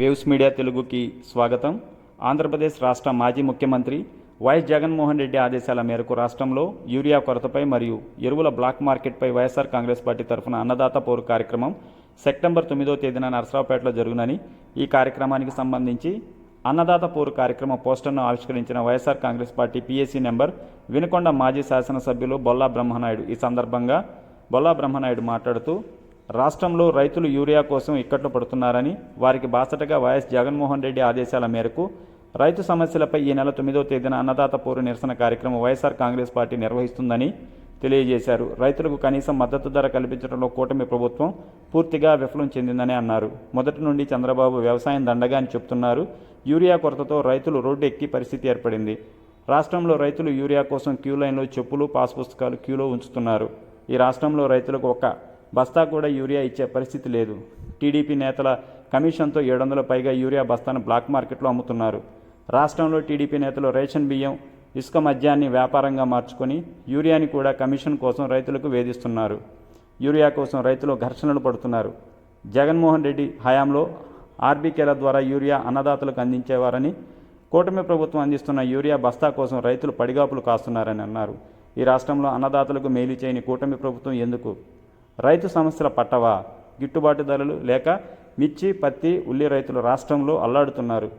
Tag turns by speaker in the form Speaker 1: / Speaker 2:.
Speaker 1: Waves media తెలుగుకి స్వాగతం. ఆంధ్రప్రదేశ్ రాష్ట్ర మాజీ ముఖ్యమంత్రి వైఎస్ జగన్మోహన్ రెడ్డి ఆదేశాల మేరకు రాష్ట్రంలో యూరియా కొరతపై మరియు ఎరువుల బ్లాక్ మార్కెట్పై వైఎస్ఆర్ కాంగ్రెస్ పార్టీ తరఫున అన్నదాత పోరు కార్యక్రమం సెప్టెంబర్ తొమ్మిదో తేదీన నరసరావుపేటలో జరుగునని ఈ కార్యక్రమానికి సంబంధించి అన్నదాత పోరు కార్యక్రమ పోస్టర్ను ఆవిష్కరించిన YSR Congress party PAC member Vinukonda మాజీ శాసనసభ్యులు బొల్లా బ్రహ్మనాయుడు. ఈ సందర్భంగా బొల్లా బ్రహ్మనాయుడు మాట్లాడుతూ రాష్ట్రంలో రైతులు యూరియా కోసం ఇక్కట్లు పడుతున్నారని వారికి బాసటగా వైఎస్ జగన్మోహన్ రెడ్డి ఆదేశాల మేరకు రైతు సమస్యలపై ఈ నెల తొమ్మిదో తేదీన అన్నదాత పూర్వ నిరసన కార్యక్రమం వైఎస్ఆర్ కాంగ్రెస్ పార్టీ నిర్వహిస్తుందని తెలియజేశారు. రైతులకు కనీసం మద్దతు ధర కల్పించడంలో కూటమి ప్రభుత్వం పూర్తిగా విఫలం చెందిందని అన్నారు. మొదటి నుండి చంద్రబాబు వ్యవసాయం దండగా అని చెప్తున్నారు. యూరియా కొరతతో రైతులు రోడ్డు ఎక్కి పరిస్థితి ఏర్పడింది. రాష్ట్రంలో రైతులు యూరియా కోసం క్యూ లైన్లో చెప్పులు పాస్ పుస్తకాలు క్యూలో ఉంచుతున్నారు. ఈ రాష్ట్రంలో రైతులకు ఒక బస్తా కూడా యూరియా ఇచ్చే పరిస్థితి లేదు. టీడీపీ నేతల కమిషన్తో ఏడు వందల పైగా యూరియా బస్తాను బ్లాక్ మార్కెట్లో అమ్ముతున్నారు. రాష్ట్రంలో టీడీపీ నేతలు రేషన్ బియ్యం ఇసుక మద్యాన్ని వ్యాపారంగా మార్చుకొని యూరియాని కూడా కమిషన్ కోసం రైతులకు వేధిస్తున్నారు. యూరియా కోసం రైతులు ఘర్షణలు పడుతున్నారు. జగన్మోహన్ రెడ్డి హయాంలో ఆర్బీకేల ద్వారా యూరియా అన్నదాతలకు అందించేవారని కూటమి ప్రభుత్వం అందిస్తున్న యూరియా బస్తా కోసం రైతులు పడిగాపులు కాస్తున్నారని అన్నారు. ఈ రాష్ట్రంలో అన్నదాతలకు మేలు చేయని కూటమి ప్రభుత్వం ఎందుకు? రైతు సమస్యల పట్టవా? గిట్టుబాటు ధరలు లేక మిర్చి పత్తి ఉల్లి రైతులు రాష్ట్రంలో అల్లాడుతున్నారు.